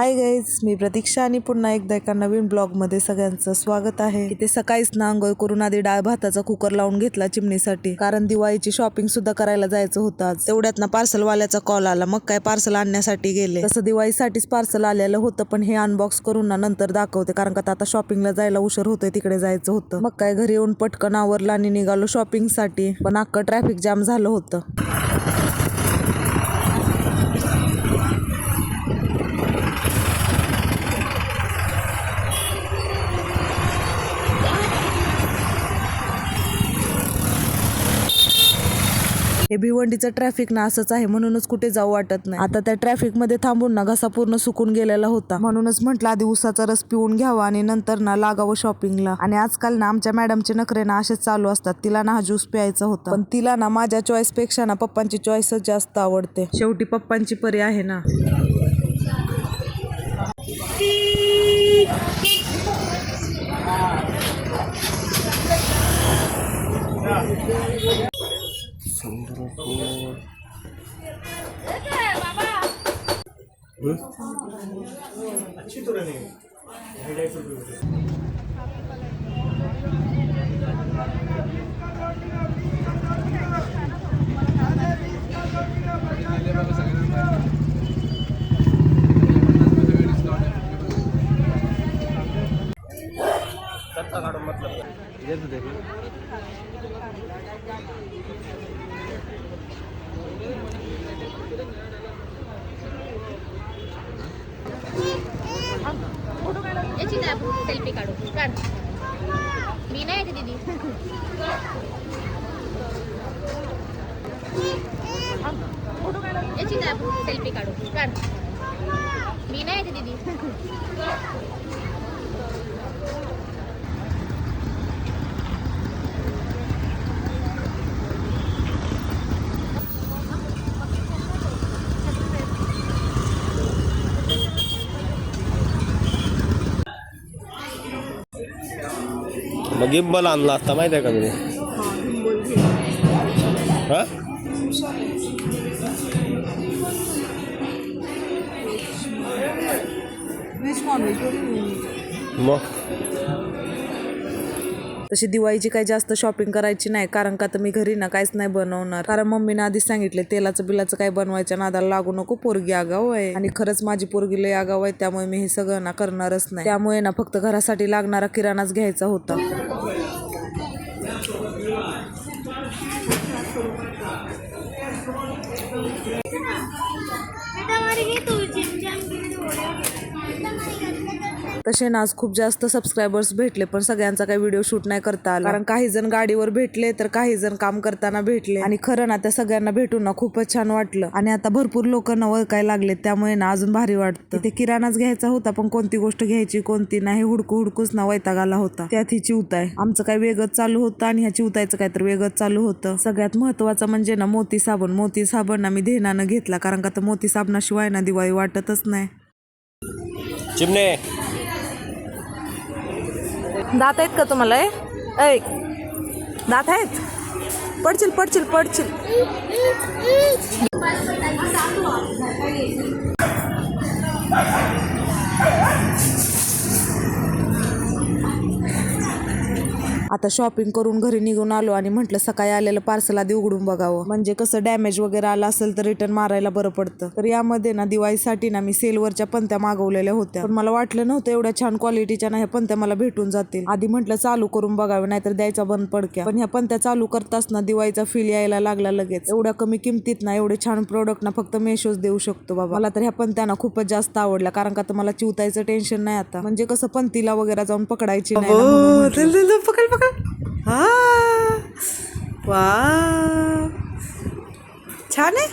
Hi guys मी प्रतीक्षा आणि पुन्हा एकदा एका नवीन ब्लॉगमध्ये सगळ्यांचं स्वागत आहे. इथे सकाळीच ना आंघोळ करून आधी डाळ भाताचा कुकर लावून घेतला चिमणीसाठी. कारण दिवाळीची शॉपिंग सुद्धा करायला जायचं होतं आज. तेवढ्यात ना पार्सलवाल्याचा कॉल आला. मग काय पार्सल आणण्यासाठी गेले. तसं दिवाळीसाठीच पार्सल आलेलं होतं पण हे अनबॉक्स करून ना नंतर दाखवते. कारण का आता शॉपिंगला जायला उशीर होतोय तिकडे जायचं होतं. मग काय घरी येऊन पटकन आवरला आणि निघालो शॉपिंगसाठी पण अख्खं ट्रॅफिक जाम झालं होतं. भिवंडीचं ट्रॅफिक ना असंच आहे म्हणूनच कुठे जाऊ वाटत नाही. आता त्या ट्रॅफिकमध्ये थांबून ना घसा पूर्ण सुकून गेलेला होता. म्हणूनच म्हटलं आधी उसाचा रस पिऊन घ्यावा आणि नंतर ना लागावं शॉपिंगला आणि आजकाल ना आमच्या मॅडमचे नखरे ना असेच चालू असतात. तिला ना हा ज्यूस प्यायचा होता. पण तिला ना माझ्या चॉईसपेक्षा ना पप्पांची चॉईसच जास्त आवडते. शेवटी पप्पांची परी आहे ना. 상도를 보고 응? 치도라네 मतलब इधर याची ना सेल्फी काढू. काढ. मी नाही येते दीदी. याची ना सेल्फी काढू. काढ. मी नाही येते दीदी. मग गिम्बल आणला असता माहिती आहे का तुम्ही हा? मग? तशी दिवाळीची काही जास्त शॉपिंग करायची नाही कारण का तर मी घरी ना काहीच नाही बनवणार. कारण मम्मीने आधीच सांगितले तेलाचं बिलाचं काही बनवायच्या नादाला लागू नको पोरगी आगाव आहे. आणि खरंच माझी पोरगी लय आगाव आहे त्यामुळे मी हे सगळं ना करणारच नाही. त्यामुळे ना फक्त घरासाठी लागणारा किराणाच घ्यायचा होता. तसे ना आज खूप जास्त सबस्क्रायबर्स भेटले पण सगळ्यांचा काही व्हिडिओ शूट नाही करता आला. कारण काही जण गाडीवर भेटले तर काही जण काम करताना भेटले. आणि खरं ना त्या सगळ्यांना भेटून ना खूपच छान वाटलं. आणि आता भरपूर लोक ना ओळखायला लागले त्यामुळे ना अजून भारी वाटतं. ते किराणाच घ्यायचा होता पण कोणती गोष्ट घ्यायची कोणती नाही हुडकू हुडकूच ना वैताग आला होता. त्यात ही चिवताय आमचं काय वेगळंच चालू होतं आणि ह्या चिवतायचं काय तर वेगळंच चालू होतं. सगळ्यात महत्वाचं म्हणजे ना मोती साबण. मोती साबण ना मी धेनानं घेतला कारण का तर मोती साबणाशिवाय ना दिवाळी वाटतच नाही. चिमणे! दात आहेत का तुम्हाला? ऐ दात आहेत? पडशील पडशील पडशील. आता शॉपिंग करून घरी निघून आलो आणि म्हटलं सकाळी आलेलं पार्सल आधी उघडून बघावं. म्हणजे कसं डॅमेज वगैरे आलं असेल तर रिटर्न मारायला बरं पडतं. तर यामध्ये ना दिवाळीसाठी ना मी सेलवरच्या पंत्या मागवलेल्या होत्या. पण मला वाटलं नव्हतं एवढ्या छान क्वालिटीच्या ना ह्या पंत्या मला भेटून जातील. आधी म्हटलं चालू करून बघावं नाहीतर द्यायचा बंद पडक्या. पण ह्या पंत्या चालू करताच ना दिवाळीचा फील यायला लागला लगेच. एवढ्या कमी किमतीत ना एवढे छान प्रोडक्ट ना फक्त मेशोच देऊ शकतो बाबा. मला तर ह्या पंत्या ना खूपच जास्त आवडल्या कारण का तर मला चिवतायचं टेन्शन नाही आता. म्हणजे कसं पंतीला वगैरे जाऊन पकडायची नाही. पकड. हा. वा. छान आहे.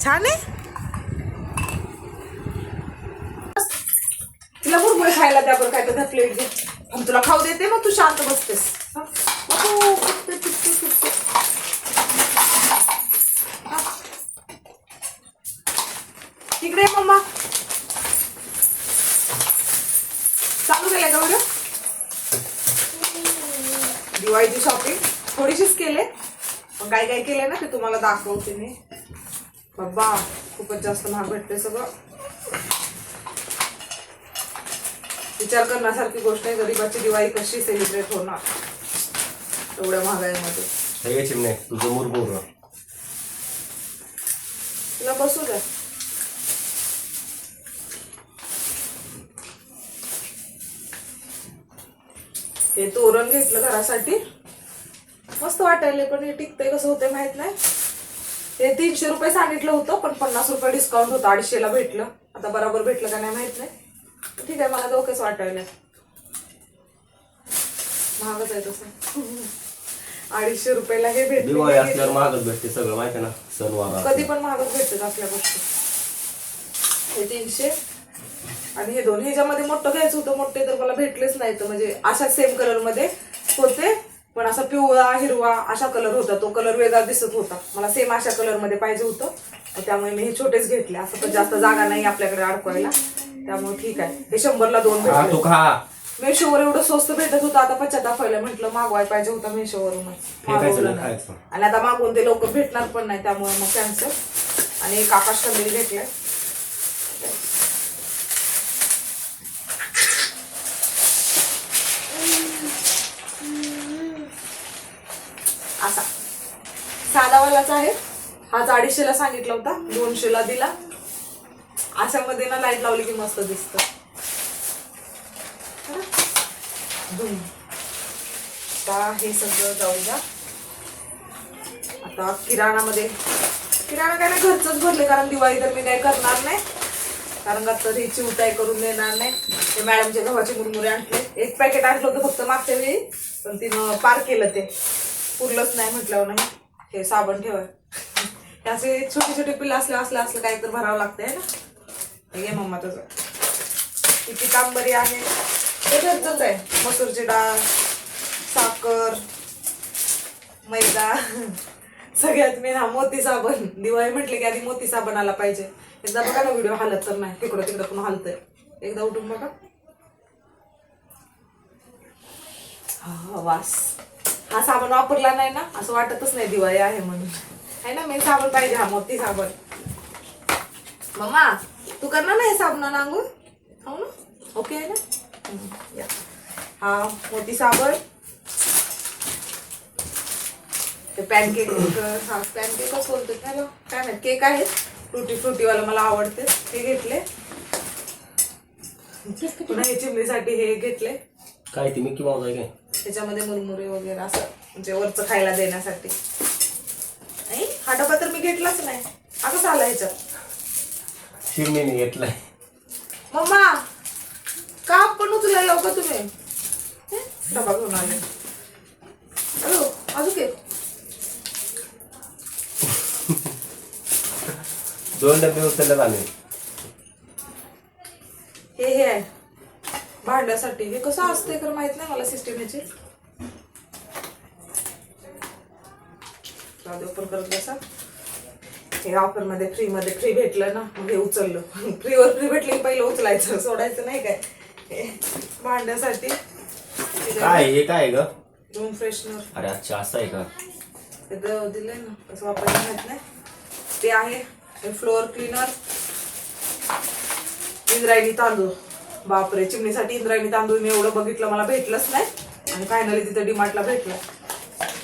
छान आहे. तिला मुरमुरे खायला द्या बरं काय तर प्लेट घे आणि तुला खाऊ देते मग तू शांत बसतेस. हो, तिकडे मम्मा. चालू केलंय का बरं? दिवाळीची शॉपिंग थोडीशीच केले. पण काय काय केले ना ते तुम्हाला दाखवते मी. बाबा खूपच जास्त महाग भेटते सगळं. विचार करण्यासारखी गोष्ट आहे गरीबाची दिवाळी कशी सेलिब्रेट होणार? एवढ्या महागाईमध्ये. तुला बसू द्या. हे तोरण घेतलं घरासाठी. मस्त वाटायला पण हे टिकतंय कसं होतंय माहीत नाही. हे तीनशे रुपये सांगितलं होतं पण पन्नास रुपये डिस्काउंट होतं अडीचशेला भेटलं. आता बरोबर भेटलं का नाही माहीत नाही. ठीक आहे मला दोघेच वाटायला महागच आहे तसं. अडीचशे रुपयाला हे दिवाळी भेटलं महागच भेटते सगळं माहिती ना? सणवार कधी पण महागच भेटतात आपल्या गोष्टी. हे तीनशे. आणि हे दोन ह्याच्यामध्ये मोठं घ्यायचं होतं मोठे तर मला भेटलेच नाही तर म्हणजे अशा सेम कलरमध्ये होते. पण असा पिवळा हिरवा अशा कलर होता तो कलर वेगळा दिसत होता. मला सेम अशा कलरमध्ये पाहिजे होतं. त्यामुळे मी हे छोटेच घेतले. असं पण जास्त जागा नाही आपल्याकडे अडकवायला. त्यामुळे ठीक आहे. हे शंभरला दोन भेटले. मेशोवर एवढं स्वस्त भेटत होतं. आता पश्चाताप व्हायला म्हटलं मागवाय पाहिजे होता. खायचं. आणि आता मागवून ते लवकर भेटणार पण नाही त्यामुळे मग कॅन्सल आणि एक आकाश कंदील घेतलाय असा साधावालाच आहे. हाच अडीचशेला सांगितला होता दोनशेला दिला. अशामध्ये ना लाइट लावली की मस्त दिसत. हे सगळं जाऊ द्या. आता किराणामध्ये. किराणा काय नाही घरचंच भरले कारण दिवाळी तर मी काही करणार नाही. कारण आता ही चिवटाई करून देणार नाही. ते मॅडमच्या गव्हाचे मुरमुरे आणले. एक पॅकेट आणलं होतं फक्त मागच्या वेळी पण तिनं पार केलं ते. पुरलंच नाही म्हटल्यावर नाही. हे साबण ठेवा त्याचे असे छोटे छोटे पिल्ल असले असलं असलं काही तर भरावं लागतंय ना? घे मम्मा तुझं. किती कांबरी आहे. ते घरचंच आहे. मसूरची डाळ साखर मैदा सगळ्यात मेन हा मोती साबण. दिवाळी म्हटले की आधी मोती साबण आला पाहिजे. एकदा बघा ना व्हिडिओ हालत तर नाही. तिकडं तिकडं पण हालतंय. एकदा उठून बघा. हा वास. हा साबण वापरला नाही ना असं वाटतच नाही दिवाळी आहे म्हणून. आहे ना मेन साबण पाहिजे हा मोती साबण. मम्मा तू करणार ना हे साबणानं आंघोळ हो ना. ओके आहे ना. हा मोती साबण. ते पॅनकेक हा पॅनकेकच बोलतो. त्याला काय माहीत केक आहे? फ्रुटी फ्रुटीवाला मला आवडते. हे घेतले. पुन्हा हे चिमणीसाठी हे घेतले. काय ती माऊस आहे काय? त्याच्यामध्ये मुरमुरे वगैरे असं म्हणजे वरचं खायला देण्यासाठी. नाही हा डबा तर मी घेतलाच नाही. कसा आला ह्याच्यात. शिरमेने घेतलाय. मम्मा का पण उचलायला का तुम्ही? हे? डबा घेऊन आले. हॅलो अजून एक. दोन डबे उचलल्यात आम्ही हे हे आहे. भांड्यासाठी. हे कसं असते तर माहीत नाही मला सिस्टीम दे, ओपन करत बसा. हे ऑफरमध्ये फ्री मध्ये फ्री भेटलं ना मग हे उचललं. फ्रीवर फ्री भेटली की पहिलं उचलायचं सोडायचं नाही काय. हे भांड्यासाठी. काय हे काय ग? रूम फ्रेशनर अरे अच्छा असं आहे का? ते दिलंय ना कसं वापरायचं माहीत नाही. ते आहे फ्लोअर क्लीनर इंद्रायणी तांदूळ. बापरे चिमणीसाठी इंद्रायणी तांदूळ मी एवढं बघितलं मला भेटलंच नाही. आणि फायनली तिथं डिमार्टला भेटलं.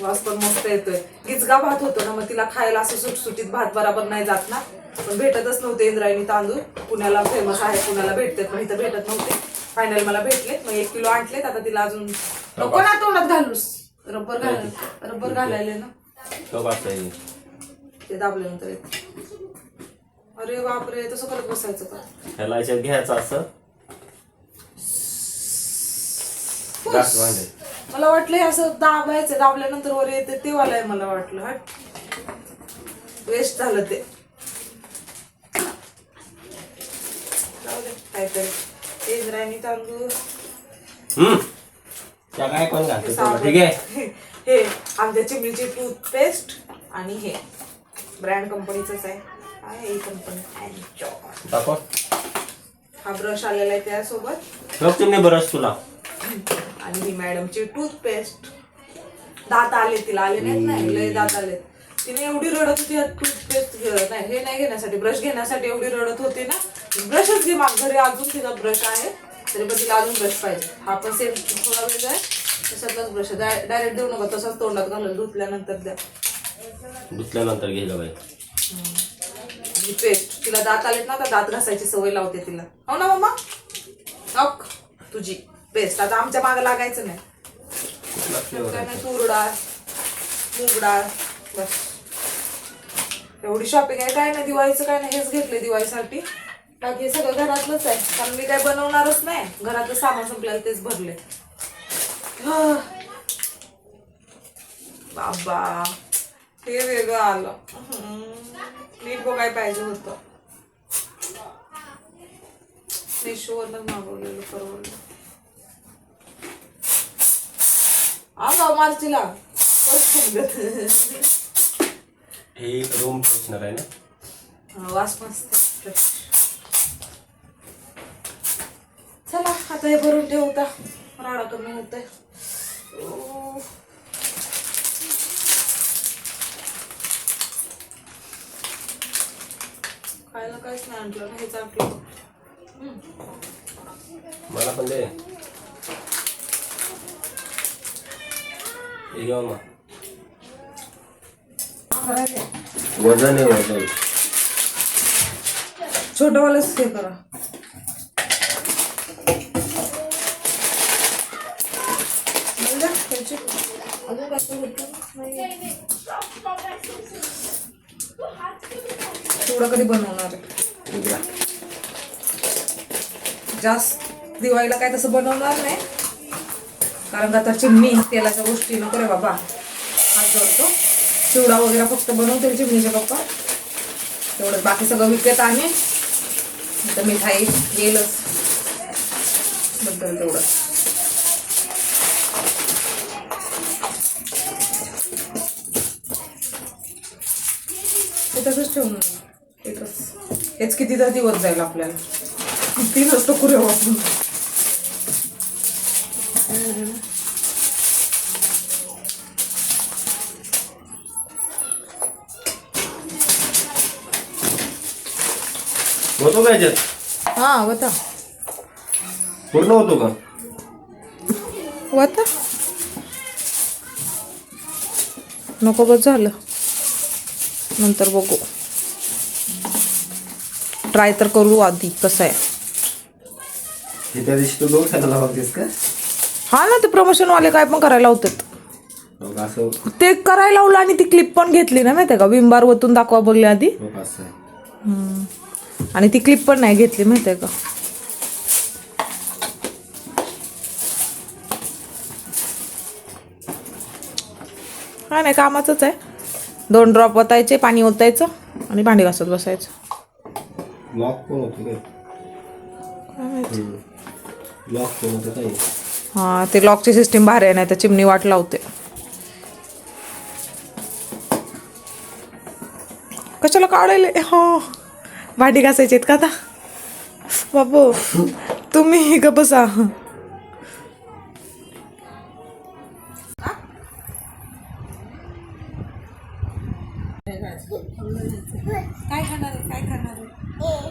वास पण मस्त येतोय. गिचगा भात होतो ना मग तिला खायला असं सुटसुटीत भात बराबर नाही जात ना. पण भेटतच नव्हते इंद्रायणी तांदूळ. पुण्याला फेमस आहे पुण्याला भेटतात पण इथं भेटत नव्हते. फायनल मला भेटले मग एक किलो आणलेत. आता तिला अजून नको ना तोंडात घालूस. रबर घाल रबर घालायले ना. तो दाबल्यानंतर अरे बापरे तसं करत बसायचं का? ह्याला घ्यायचं असं. घास भांडे मला वाटलं हे असं दाबायचं दाबल्यानंतर वर येते ते वाला आहे मला वाटलं हट. वेस्ट झालं ते. काहीतरी. इंद्रायणी तांदूळ. हम्म. त्या काय कोण घालतो? साबण. ठीक आहे? हे आमच्या चिमणीची टूथपेस्ट आणि हे. ब्रँड कंपनीचंच आहे. आहे ही कंपनी दाखव. हा ब्रश आलेला आहे त्यासोबत. बघ चिमणे तुला. आणि ही मॅडमची टूथपेस्ट. दात आले तिला आले नाहीत नाही लय दात आले तिने एवढी रडत होती टूथपेस्ट नाही हे नाही घेण्यासाठी ब्रश घेण्यासाठी एवढी रडत होती ना. ब्रशच घे माग घरी अजून तिचा ब्रश आहे. तरी पण तिला अजून ब्रश पाहिजे. हा पण सेम थोडा वेगळा आहे तशातलाच ब्रश आहे. डायरेक्ट देऊ नका तसाच तोंडात घालून धुतल्यानंतर द्या. धुतल्यानंतर घे ग बाई. आणि पेस्ट तिला दात आलेत ना तर दात घासायची सवय लावते तिला. हो ना मम्मा? तुझी. पेस्ट आता आमच्या मागे लागायचं नाही. काय नाही तूर डाळ मूग डाळ बस. एवढी शॉपिंग आहे. काय नाही दिवाळीचं काय नाही हेच घेतले दिवाळीसाठी. बाकी सगळं घरातलंच आहे. कारण मी काय बनवणारच नाही. घरातलं सामान संपल्याला तेच भरले बाबा हे वेगळं आलं. मी नीट बघाय पाहिजे होतं. मेशोवरनं मागवलेलं परवडलं. आला मार्चीला हे रूम फ्रेशनर आहे ना? वास मस्त आहे. चला आता हे भरून ठेवता राडा कमी होत आहे खायला काहीच नाही आणलं ना हेच आणलं मला पण दे हे घेऊ मग वजन आहे वजन. छोटवालंच हे करा. चिवडा कधी बनवणार आहे? जास्त दिवाळीला काय तसं बनवणार नाही. कारण का आता चिमणी तेलाच्या गोष्टी नको रे बाबा. हात जोडतो. चिवडा वगैरे फक्त बनवते चिमणीच्या पप्पा. तेवढं बाकी सगळं विकत आहे तर मिठाई येईलच बद्दल तेवढं. ते तसंच ठेवून एकच. हेच किती तर दिवस जाईल आपल्याला. तीन असतो कुरे वापरून. होतो का याच्यात? हा होता. पूर्ण होतो का? होता. नको बस झालं. नंतर बघू. ट्राय तर करू आधी कसं आहे. त्या दिवशी तू दोन खायला लावतेस का? हा ना ते प्रमोशनवाले काय पण करायला हो असं ते करायला लावलं आणि ती क्लिप पण घेतली ना माहितीये का? विंबार वतून दाखवा बोलले आधी. हो असं आहे. आणि ती क्लिप पण नाही घेतली माहितीये का? काय नाही कामाचंच आहे. दोन ड्रॉप ओतायचे पाणी ओतायचं आणि भांडी घासत बसायचं. लॉक पण होतो काय काय माहिती. लॉक पण होतं काही हा ते लॉकची सिस्टीम भारी आहे नाही तर चिमणी वाट लावते. कशाला काढायले? हा. भांडी घासायची आहेत का आता? बाबू तुम्ही ग बसा. काय खाणार काय खाणार